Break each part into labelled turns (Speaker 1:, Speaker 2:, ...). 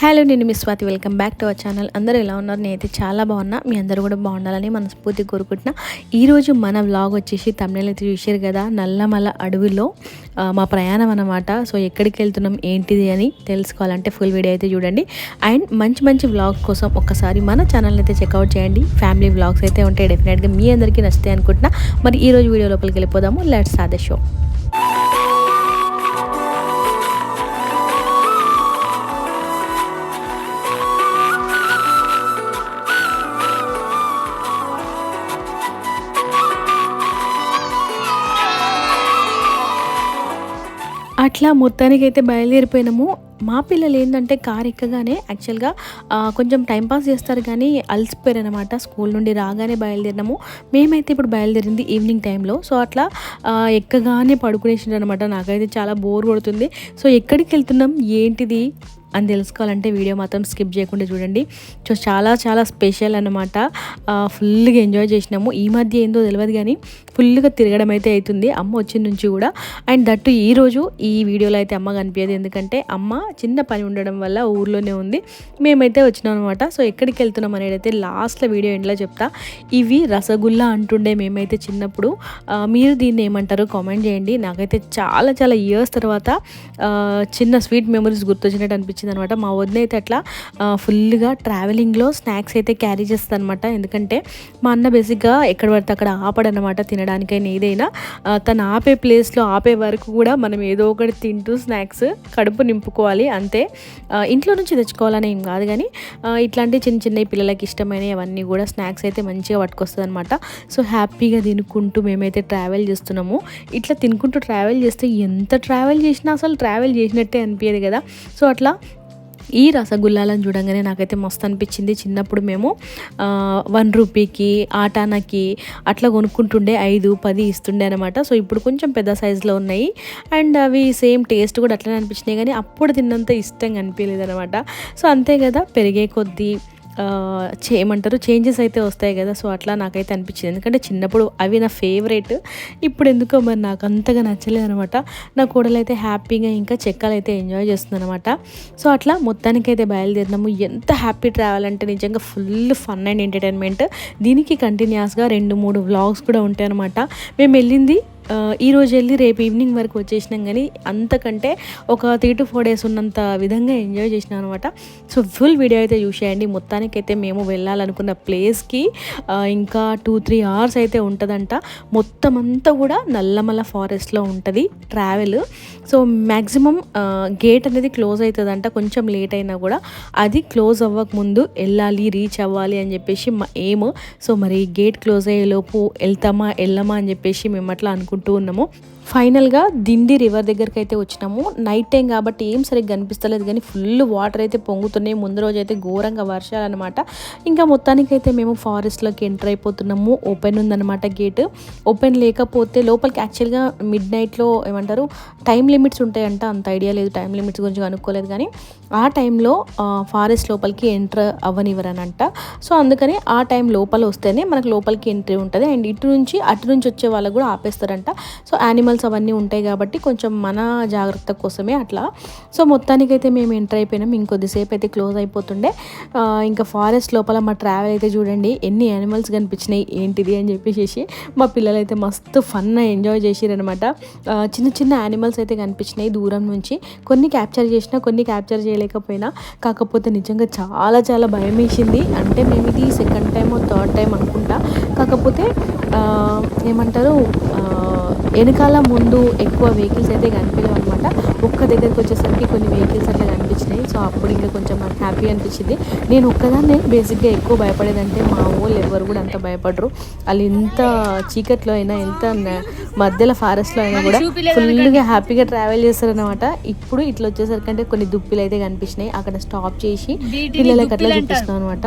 Speaker 1: Hello నేను మీ Swathi. Welcome back to our channel. అందరూ ఎలా ఉన్నారు? నేనైతే చాలా బాగున్నా. మీ అందరూ కూడా బాగుండాలని మనస్ఫూర్తి కోరుకుంటున్నా. ఈరోజు మన వ్లాగ్ వచ్చేసి తమిళ అయితే చూసారు కదా నల్లమల అడవిలో మా ప్రయాణం అన్నమాట. సో ఎక్కడికి వెళ్తున్నాం ఏంటిది అని తెలుసుకోవాలంటే ఫుల్ వీడియో అయితే చూడండి. అండ్ మంచి మంచి వ్లాగ్స్ కోసం ఒక్కసారి మన ఛానల్ని అయితే చెక్అవుట్ చేయండి. ఫ్యామిలీ వ్లాగ్స్ అయితే ఉంటాయి డెఫినెట్గా మీ అందరికీ నచ్చుతాయి అనుకుంటున్నా. మరి ఈ రోజు వీడియో లోపలికి వెళ్ళిపోదాము. లెట్స్ స్టార్ట్ ద షో అట్లా మొత్తానికి అయితే బయలుదేరిపోయినాము. మా పిల్లలు ఏంటంటే కార్ ఎక్కగానే యాక్చువల్గా కొంచెం టైంపాస్ చేస్తారు కానీ అలసిపోయారు అనమాట స్కూల్ నుండి రాగానే బయలుదేరినాము. మేమైతే ఇప్పుడు బయలుదేరింది ఈవినింగ్ టైంలో సో అట్లా ఎక్కగానే పడుకునేసిండ్రు అనమాట నాకైతే చాలా బోర్ కొడుతుంది. సో ఎక్కడికి వెళ్తున్నాం? ఏంటిది? అని తెలుసుకోవాలంటే వీడియో మాత్రం స్కిప్ చేయకుండా చూడండి. సో చాలా చాలా స్పెషల్ అనమాట ఫుల్గా ఎంజాయ్ చేసినాము. ఈ మధ్య ఏందో తెలియదు కానీ ఫుల్గా తిరగడం అయితే అవుతుంది అమ్మ వచ్చిన నుంచి కూడా. అండ్ దట్టు ఈ రోజు ఈ వీడియోలో అయితే అమ్మ కనిపించదు. ఎందుకంటే అమ్మ చిన్న పని ఉండడం వల్ల ఊర్లోనే ఉంది. మేమైతే వచ్చినాం అనమాట సో ఎక్కడికి వెళ్తున్నాం అనేది అయితే లాస్ట్లో వీడియో ఎండ్లో చెప్తా. ఇవి రసగుల్లా అంటుండే మేమైతే చిన్నప్పుడు. మీరు దీన్ని ఏమంటారు కామెంట్ చేయండి. నాకైతే చాలా చాలా ఇయర్స్ తర్వాత చిన్న స్వీట్ మెమరీస్ గుర్తొచ్చినట్టు అనిపించింది. అనమాట మా వదిన అయితే అట్లా ఫుల్గా ట్రావెలింగ్లో స్నాక్స్ అయితే క్యారీ చేస్తుందనమాట. ఎందుకంటే మా అన్న బేసిక్గా ఎక్కడ పడితే అక్కడ ఆపడనమాట తినడానికైనా ఏదైనా. తను ఆపే ప్లేస్లో ఆపే వరకు కూడా మనం ఏదో ఒకటి తింటూ స్నాక్స్ కడుపు నింపుకోవాలి అంతే. ఇంట్లో నుంచి తెచ్చుకోవాలని ఏం కాదు కానీ ఇట్లాంటి చిన్న చిన్న పిల్లలకి ఇష్టమైనవి అవన్నీ కూడా స్నాక్స్ అయితే మంచిగా పట్టుకొస్తుంది అనమాట సో హ్యాపీగా తినుకుంటూ మేమైతే ట్రావెల్ చేస్తున్నాము. ఇట్లా తినుకుంటూ ట్రావెల్ చేస్తే ఎంత ట్రావెల్ చేసినా అసలు ట్రావెల్ చేసినట్టే అనిపించదు కదా. సో అట్లా ఈ రసగుల్లాలను చూడంగానే నాకైతే మస్తు అనిపించింది. చిన్నప్పుడు మేము వన్ రూపీకి ఆటానాకి అట్లా కొనుక్కుంటుండే ఐదు పది ఇస్తుండే అనమాట సో ఇప్పుడు కొంచెం పెద్ద సైజులో ఉన్నాయి. అండ్ అవి సేమ్ టేస్ట్ కూడా అట్లనే అనిపించినాయి. కానీ అప్పుడు తిన్నంత ఇష్టంగా అనిపించలేదు అనమాట సో అంతే కదా పెరిగే కొద్దీ ఏమంటారు చేంజెస్ అయితే వస్తాయి కదా సో అట్లా నాకైతే అనిపించింది. ఎందుకంటే చిన్నప్పుడు అవి నా ఫేవరెట్ ఇప్పుడు ఎందుకో మరి నాకు అంతగా నచ్చలేదు అనమాట నా కోడలు అయితే హ్యాపీగా ఇంకా చెక్కలు అయితే ఎంజాయ్ చేస్తుంది అనమాట సో అట్లా మొత్తానికైతే బయలుదేరినాము. ఎంత హ్యాపీ ట్రావెల్ అంటే నిజంగా ఫుల్ ఫన్ అండ్ ఎంటర్టైన్మెంట్ దీనికి కంటిన్యూస్గా రెండు మూడు వ్లాగ్స్ కూడా ఉంటాయి అనమాట మేము వెళ్ళింది ఈరోజు ఈ రోజు వెళ్ళి రేపు ఈవినింగ్ వరకు వచ్చేసినాం కానీ అంతకంటే ఒక త్రీ టు ఫోర్ డేస్ ఉన్నంత విధంగా ఎంజాయ్ చేసినాం అనమాట సో ఫుల్ వీడియో అయితే చూసేయండి. మొత్తానికైతే మేము వెళ్ళాలనుకున్న ప్లేస్కి ఇంకా టూ త్రీ అవర్స్ అయితే ఉంటుందంట. మొత్తం అంతా కూడా నల్లమల ఫారెస్ట్లో ఉంటుంది ట్రావెల్ సో మ్యాక్సిమం గేట్ అనేది క్లోజ్ అవుతుందంట. కొంచెం లేట్ అయినా కూడా. అది క్లోజ్ అవ్వక ముందు వెళ్ళాలి రీచ్ అవ్వాలి అని చెప్పేసి మా ఎయిమ్ సో మరి గేట్ క్లోజ్ అయ్యేలోపు వెళ్తామా వెళ్ళమా అని చెప్పేసి మేము అట్లా అనుకుంటూ ఉన్నాము. ఫైనల్గా దిండి రివర్ దగ్గరికి అయితే వచ్చినాము. నైట్ టైం కాబట్టి ఏం సరిగ్గా కనిపిస్తలేదు కానీ ఫుల్ వాటర్ అయితే పొంగుతున్నాయి. ముందు రోజు అయితే ఘోరంగా వర్షాలు అనమాట ఇంకా మొత్తానికైతే మేము ఫారెస్ట్లోకి ఎంటర్ అయిపోతున్నాము. ఓపెన్ ఉందన్నమాట గేట్. ఓపెన్ లేకపోతే లోపలికి యాక్చువల్గా మిడ్ నైట్లో ఏమంటారు టైం లిమిట్స్ ఉంటాయంట. అంత ఐడియా లేదు టైం లిమిట్స్ గురించి కనుక్కోలేదు కానీ ఆ టైంలో ఫారెస్ట్ లోపలికి ఎంటర్ అవ్వనివ్వరనంట. సో అందుకని ఆ టైం లోపల వస్తేనే మనకు లోపలికి ఎంట్రీ ఉంటుంది. అండ్ ఇటు నుంచి అటు నుంచి వచ్చే వాళ్ళకు కూడా ఆపేస్తారంట. సో యానిమల్స్ అవన్నీ ఉంటాయి కాబట్టి కొంచెం మన జాగ్రత్త కోసమే అట్లా. సో మొత్తానికైతే మేము ఎంటర్ అయిపోయినాం. ఇంకొద్దిసేపు అయితే క్లోజ్ అయిపోతుండే. ఇంకా ఫారెస్ట్ లోపల మా ట్రావెల్ అయితే చూడండి ఎన్ని యానిమల్స్ కనిపించినాయి ఏంటిది అని చెప్పేసి మా పిల్లలు అయితే మస్తు ఫన్ ఎంజాయ్ చేసిరనమాట చిన్న చిన్న యానిమల్స్ అయితే కనిపించినాయి దూరం నుంచి. కొన్ని క్యాప్చర్ చేసినా కొన్ని క్యాప్చర్ చేయలేకపోయినా కాకపోతే నిజంగా చాలా చాలా భయం వేసింది. అంటే మేము ఇది సెకండ్ టైం థర్డ్ టైం అనుకుంటా. కాకపోతే ఏమంటారు వెనకాల ముందు ఎక్కువ వెహికల్స్ అయితే కనిపించవు అనమాట ఒక్క దగ్గరికి వచ్చేసరికి కొన్ని వెహికల్స్ అట్లా కనిపించినాయి. సో అప్పుడు ఇంకా కొంచెం నాకు హ్యాపీ అనిపించింది. నేను ఒక్కదాన్నే బేసిక్గా ఎక్కువ భయపడేదంటే మా వాళ్ళు ఎవరు కూడా అంత భయపడరు. వాళ్ళు ఎంత చీకట్లో అయినా ఎంత మధ్యలో ఫారెస్ట్లో అయినా కూడా ఫుల్గా హ్యాపీగా ట్రావెల్ చేస్తారనమాట ఇప్పుడు ఇట్లా వచ్చేసరికి అంటే కొన్ని దుప్పిలు అయితే కనిపించినాయి. అక్కడ స్టాప్ చేసి పిల్లలకి అట్లా చూపిస్తున్నాం అనమాట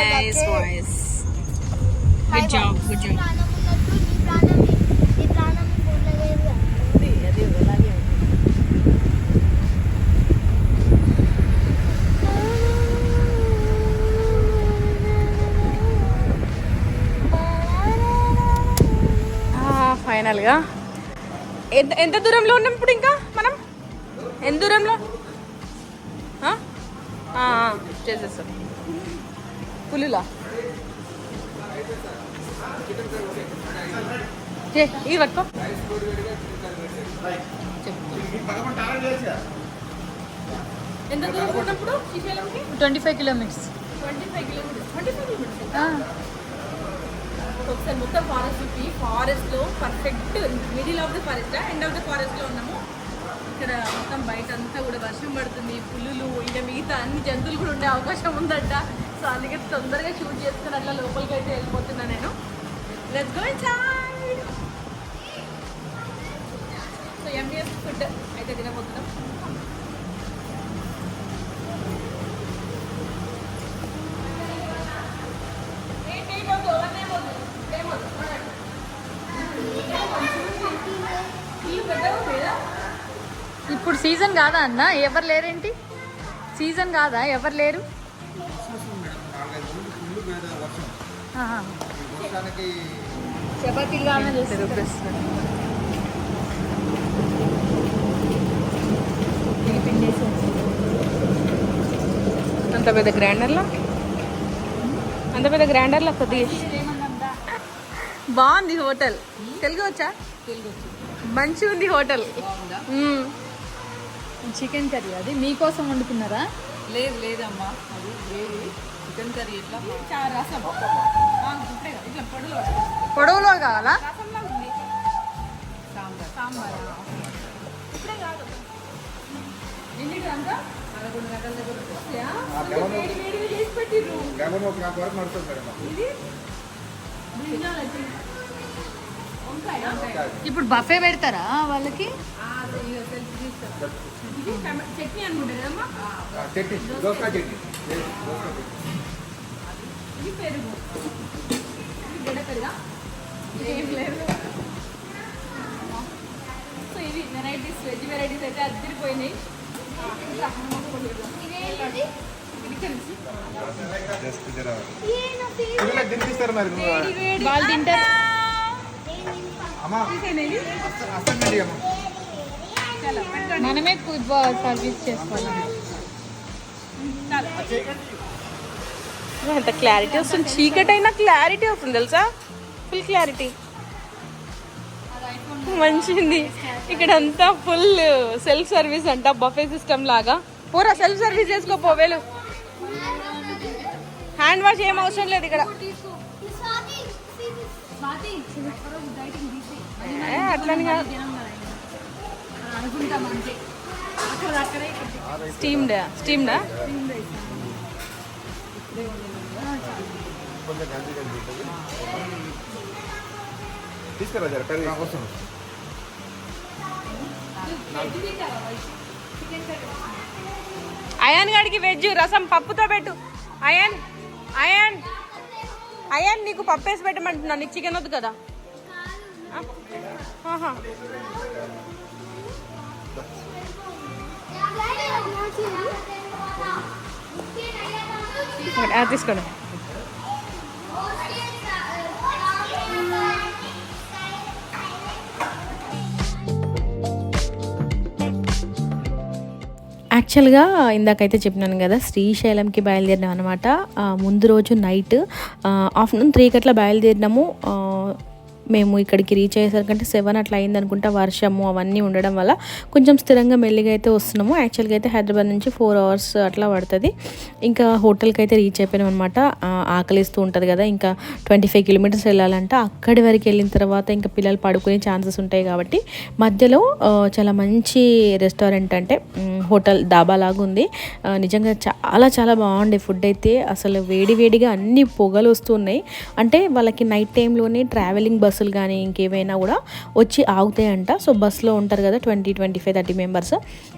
Speaker 2: nice voice good job good job
Speaker 3: ప్రాణం ఉన్నట్టు నీ ప్రాణం నీ ప్రాణం ఫోన్లో లేదు కదా.
Speaker 2: అది అలాగే ఫైనల్గా ఎంత ఎంత దూరంలో ఉన్నాం ఇప్పుడు ఇంకా మనం ఎంత దూరంలో చేసేస్తాం పులిలా? చే ఇది పట్టుకో. ఎంత దూరం ఉన్నప్పుడు
Speaker 4: twenty five kilometres
Speaker 2: twenty five kilometres. Twenty five kilometres. ఒకసారి మొత్తం ఫారెస్ట్ చుట్టి ఫారెస్ట్లో perfect middle of the forest end of the ఫారెస్ట్లో ఉన్నాము. ఇక్కడ మొత్తం బయట అంతా కూడా వర్షం పడుతుంది పులులు ఇంకా మిగతా అన్ని జంతువులు కూడా ఉండే అవకాశం ఉందంట. సో అందుకే తొందరగా షూట్ చేసుకుని అట్లా లోపలికి అయితే వెళ్ళిపోతున్నా నేను. Let's go inside so MBS food అయితే తినబోతున్నాం.
Speaker 4: ఇప్పుడు సీజన్ కాదా అన్న? ఎవరు లేరేంటి? సీజన్ కాదా? ఎవరు లేరు? చపాతీలు.
Speaker 2: అంత పెద్ద గ్రైండర్లో? అంత పెద్ద గ్రైండర్లో కొద్దిగా బాగుంది హోటల్. తెలుగు వచ్చా? మంచిగా ఉంది హోటల్.
Speaker 4: చికెన్ కర్రీ అది. మీకోసం వండుకున్నారా?
Speaker 2: లేదు లేదమ్మా. అది లేదు. చికెన్ కర్రీ ఎట్లా? రసం. ఇట్లా పొడులు
Speaker 4: పొడవులో కావాలా?
Speaker 2: రసంలా ఉంది. సాంబార్. సాంబార్? ఇప్పుడే కాదు. ఎన్నిటి అంతా? పదకొండు గంటల దగ్గర వస్తాయా? వేడి వేడిగా చేసి పెట్టిర్రు.
Speaker 5: లెవెన్ ఓ క్లాక్ వరకు నడుస్తుంది మేడం
Speaker 2: ఇది? బ్రింజాల్ అయితే. వంకాయ వంకాయ?
Speaker 4: ఇప్పుడు బఫే పెడతారా వాళ్ళకి?
Speaker 2: చట్నీ అనుకుంటా కదమ్మా?
Speaker 5: ఆ, చట్నీ దోసకాయ చట్నీ.
Speaker 2: ఇది పెరుగు. ఇది పెరుగా? ఏం లేదు. సో ఇవి వెరైటీస్ వెజ్ వెరైటీస్ అయితే అద్దరిపోయినాయి.
Speaker 5: తినిపిస్తారు మరి
Speaker 4: వాళ్ళు తింటారు. మనమే సర్వీస్ చేసుకోవాలి.
Speaker 2: ఎంత క్లారిటీ వస్తుంది. చీకటి అయినా క్లారిటీ వస్తుంది తెలుసా? ఫుల్ క్లారిటీ మంచిది. ఇక్కడ అంతా ఫుల్ సెల్ఫ్ సర్వీస్ అంట బఫే సిస్టమ్ లాగా. పూరా సెల్ఫ్ సర్వీస్ చేసుకో పోవేలు హ్యాండ్ వాష్ ఏం అవసరం లేదు ఇక్కడ.
Speaker 3: స్వాతి
Speaker 2: అట్లని కాదు. స్టీమ్డా
Speaker 5: కొంచెం గంజి గంజి ఉంటుంది తీసుకురా జర కర్రీ వస్తుంది
Speaker 2: అయాన్ గడికి వెజ్ రసం పప్పుతో పెట్టు. అయాన్ అయాన్ అయాన్ నీకు పప్పు వేసి పెట్టమంటున్నా నీకు చికెన్ వద్దు కదా. తీసుకోండి
Speaker 1: యాక్చువల్గా ఇందాకైతే చెప్పినాను కదా శ్రీశైలంకి బయలుదేరినాం అనమాట ముందు రోజు నైట్ ఆఫ్టర్నూన్ త్రీ కట్లా బయలుదేరినాము. మేము ఇక్కడికి రీచ్ అయ్యేసరికంటే సెవెన్ అట్లా అయింది అనుకుంటా వర్షము అవన్నీ ఉండడం వల్ల కొంచెం స్థిరంగా మెల్లిగా అయితే వస్తున్నాము. యాక్చువల్గా అయితే హైదరాబాద్ నుంచి ఫోర్ అవర్స్ అట్లా పడుతుంది. ఇంకా హోటల్కి అయితే రీచ్ అయిపోయినాం అనమాట ఆకలిస్తూ ఉంటుంది కదా ఇంకా ట్వంటీ ఫైవ్ కిలోమీటర్స్ వెళ్ళాలంటే. అక్కడి వరకు వెళ్ళిన తర్వాత ఇంకా పిల్లలు పడుకునే ఛాన్సెస్ ఉంటాయి కాబట్టి మధ్యలో చాలా మంచి రెస్టారెంట్ అంటే హోటల్ డాబా లాగా ఉంది. నిజంగా చాలా చాలా బాగుండే ఫుడ్ అయితే. అసలు వేడి వేడిగా అన్ని పొగలు వస్తున్నాయి అంటే వాళ్ళకి నైట్ టైంలోనే ట్రావెలింగ్ బస్ బస్సులు కానీ ఇంకేమైనా కూడా వచ్చి ఆగుతాయంట. సో బస్సులో ఉంటారు కదా twenty twenty five thirty members.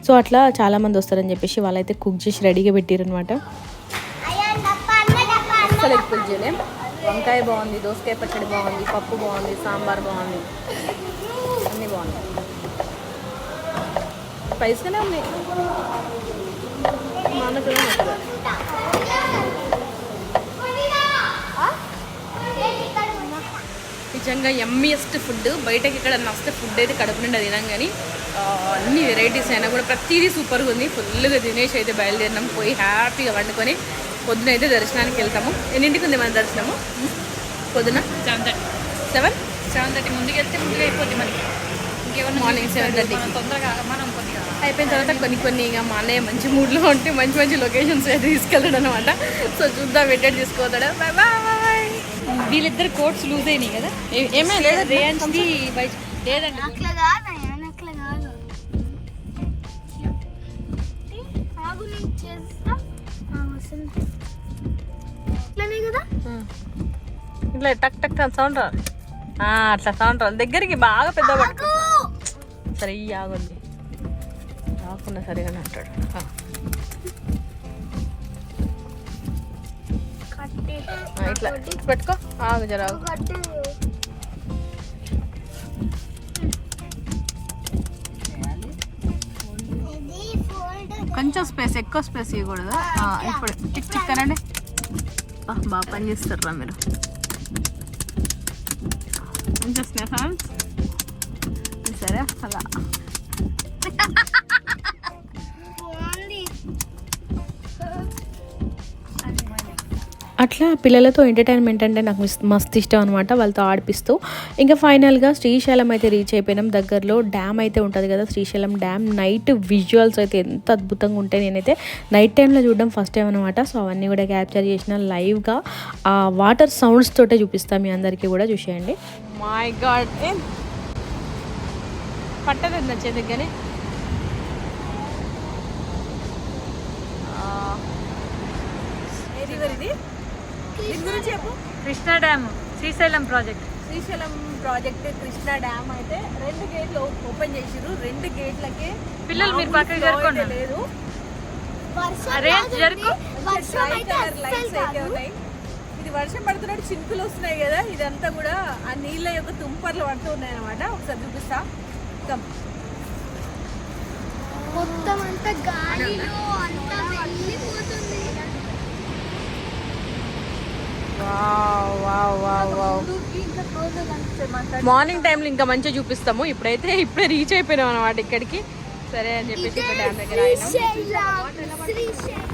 Speaker 1: So అట్లా చాలామంది వస్తారని చెప్పేసి వాళ్ళైతే కుక్ చేసి రెడీగా పెట్టారనమాట
Speaker 3: అన్న అన్న.
Speaker 2: అసలు ఎక్కువ చేయలేం. వంకాయ బాగుంది దోసకాయ పచ్చడి బాగుంది పప్పు బాగుంది సాంబార్ బాగుంది. అన్నీ బాగున్నాయి. స్పైస్గానే ఉన్నాయి. మా అన్నకు కూడా నిజంగా ఎమ్మియెస్ట్ ఫుడ్ బయటకి ఇక్కడ నస్తే ఫుడ్ అయితే కడుపు నిండా తినాం కానీ అన్ని వెరైటీస్ అయినా కూడా ప్రతిదీ సూపర్గా ఉంది. ఫుల్గా తినేసి అయితే బయలుదేరినాం. పోయి హ్యాపీగా వండుకొని పొద్దున అయితే దర్శనానికి వెళ్తాము. ఎన్నింటికి ఉంది మన దర్శనము? పొద్దున?
Speaker 4: Seven thirty
Speaker 2: seven
Speaker 4: seven thirty ముందుకు వెళ్తే ముందుగా అయిపోద్ది మనకి. ఇంకేమన్నా
Speaker 2: మార్నింగ్ సెవెన్ థర్టీ
Speaker 4: తొందరగా మనం కొద్దిగా
Speaker 2: అయిపోయిన తర్వాత కొన్ని కొన్ని ఇక మా అన్నయ్య మంచి మూడ్లో ఉంటే మంచి మంచి లొకేషన్స్ అయితే తీసుకెళ్తాడు అనమాట సో చూద్దాం వెయిట్ తీసుకోతాడు బాయ్ బాయ్
Speaker 4: వీళ్ళిద్దరు కోట్స్ లూజ్ అయినాయి కదా?
Speaker 2: ఏమే లేదా
Speaker 4: రేయాన్స్ది లేదండి.
Speaker 3: అట్లా కాదయ్యా అట్లా కాదు. ఆగు నేను చేస్తా. ఆ, వస్తుంది. ఇట్లానే కదా?
Speaker 2: ఇట్లా టక్ టక్ సౌండ్ రాదు. ఆ, అట్లా సౌండ్ రాదు. దగ్గరికి బాగా పెద్ద పట్టుకో సరే ఈ ఆగుంది రాకుండా సరిగానే అంటాడు ఇట్లా పెట్టుకో. ఆగు జర. కొంచెం స్పేస్ ఎక్కువ స్పేస్ ఇవ్వకూడదు ఇప్పుడు చిక్ చిక్ అనండి. బాగా పని చేస్తారా మీరు. కొంచెం స్నేహం. సరే అలా.
Speaker 1: అట్లా పిల్లలతో ఎంటర్టైన్మెంట్ అంటే నాకు మస్తు ఇష్టం అనమాట వాళ్ళతో ఆడిపిస్తూ. ఇంకా ఫైనల్గా శ్రీశైలం అయితే రీచ్ అయిపోయినాం. దగ్గరలో డ్యామ్ అయితే ఉంటుంది కదా శ్రీశైలం డ్యామ్ నైట్ విజువల్స్ అయితే ఎంత అద్భుతంగా ఉంటాయి. నేనైతే నైట్ టైంలో చూడడం ఫస్ట్ టైం అనమాట సో అవన్నీ కూడా క్యాప్చర్ చేసిన లైవ్గా ఆ వాటర్ సౌండ్స్ తోటే చూపిస్తాం మీ అందరికీ కూడా చూసేయండి.
Speaker 2: మై గాడ్ పట్టదు పట్టలేదు దగ్గరే చేతికి ఇది? దీని గురించి చెప్పు.
Speaker 4: Krishna dam Srisailam project.
Speaker 2: Srisailam project Krishna dam అయితే రెండు గేట్లు ఓపెన్ చేసిర్రు. రెండు గేట్లకే
Speaker 4: పిల్లలు మీరు పక్కకి జరుపుకోండి.
Speaker 2: అయితే లేదు. ఇది వర్షం పడుతున్నట్టు చినుకులు వస్తున్నాయి కదా ఇదంతా కూడా ఆ నీళ్ళ యొక్క తుంపర్లు పడుతూ ఉన్నాయి అనమాట ఒకసారి చూపిస్తా. కమ్.
Speaker 3: మొత్తం అంతా గాలిలో అంతా వెళ్ళిపోతుంది ఇంకా close గా కనిపిస్తుంది మాకు.
Speaker 2: మార్నింగ్ టైంలో ఇంకా మంచిగా చూపిస్తాము. ఇప్పుడైతే ఇప్పుడే రీచ్ అయిపోయినాం అనమాట ఇక్కడికి. సరే అని చెప్పేసి ఇక్కడ డ్యామ్ దగ్గర ఆగినాం
Speaker 3: శ్రీశైలం, శ్రీశైలం.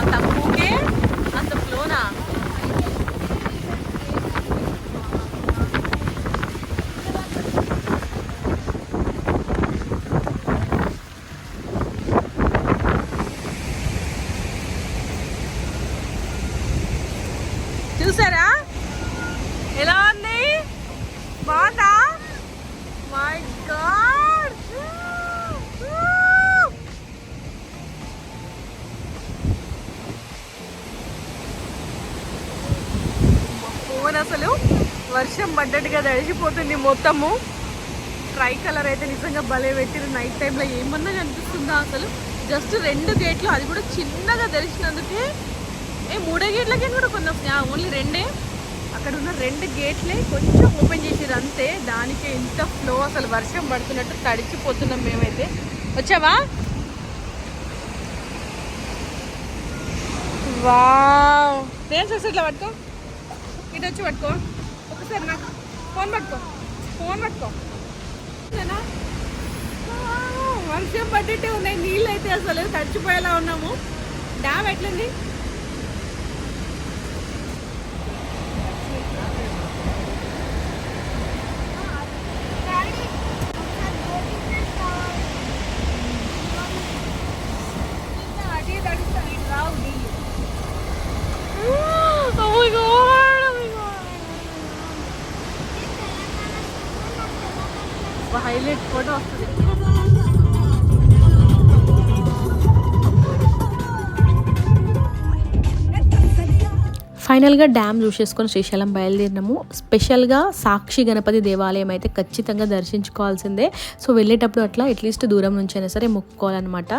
Speaker 2: అంత తక్కువకే అంత ఫ్లోనా చూసారా? ఎలా ఉంది? బాగుందా? మై గాడ్ ఫోన్ అసలు వర్షం పడ్డట్టుగా తడిసిపోతుంది మొత్తము. ట్రై కలర్ అయితే నిజంగా భలే పెట్టిరు. నైట్ టైంలో ఏమన్నా కనిపిస్తుందా అసలు? జస్ట్ రెండు గేట్లు అది కూడా చిన్నగా తెలిసినందుకే ఏ మూడే గేట్లకి కూడా కొందాం ఓన్లీ రెండే? అక్కడ ఉన్న రెండు గేట్లే కొంచెం ఓపెన్ చేసిరు అంతే. దానికే ఇంత ఫ్లో అసలు వర్షం పడుతున్నట్టు తడిచిపోతున్నాం మేమైతే. వచ్చావా? వావ్! ఫ్రెండ్స్ వస్తే ఇట్లా పట్టుకో. ఇటు వచ్చి పట్టుకో. ఒకసారి నాకు ఫోన్ పట్టుకో. ఫోన్ పట్టుకో. వర్షం పడ్డట్టే ఉన్నాయి. నీళ్ళు అయితే అసలు తడిచిపోయేలా ఉన్నాము. డ్యామ్ ఎట్లుంది?
Speaker 1: ఫైనల్గా డ్యామ్ చూసేసుకొని శ్రీశైలం బయలుదేరినాము. స్పెషల్గా సాక్షి గణపతి దేవాలయం అయితే ఖచ్చితంగా దర్శించుకోవాల్సిందే. సో వెళ్ళేటప్పుడు అట్లా అట్లీస్ట్ దూరం నుంచి అయినా సరే మొక్కుకోవాలన్నమాట.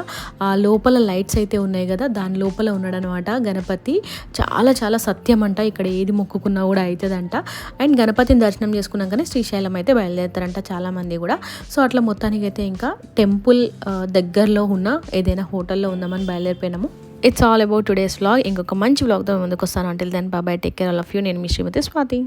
Speaker 1: ఆ లోపల లైట్స్ అయితే ఉన్నాయి కదా దాని లోపల ఉన్నాడనమాట గణపతి. చాలా చాలా సత్యం అంట ఇక్కడ ఏది మొక్కుకున్నా కూడా అవుతుందంట. అండ్ గణపతిని దర్శనం చేసుకున్నాకనే శ్రీశైలం అయితే బయలుదేరుతారంట చాలామంది కూడా. సో అట్లా మొత్తానికి అయితే ఇంకా టెంపుల్ దగ్గరలో ఉన్న ఏదైనా హోటల్లో ఉందామని బయలుదేరిపోయినాము. It's all about today's vlog ఇంకొక మంచి వ్లాగ్తో ముందుకు వస్తాను అంటే then bye bye take care all of you నేను మీ శ్రీమతి స్వాతి.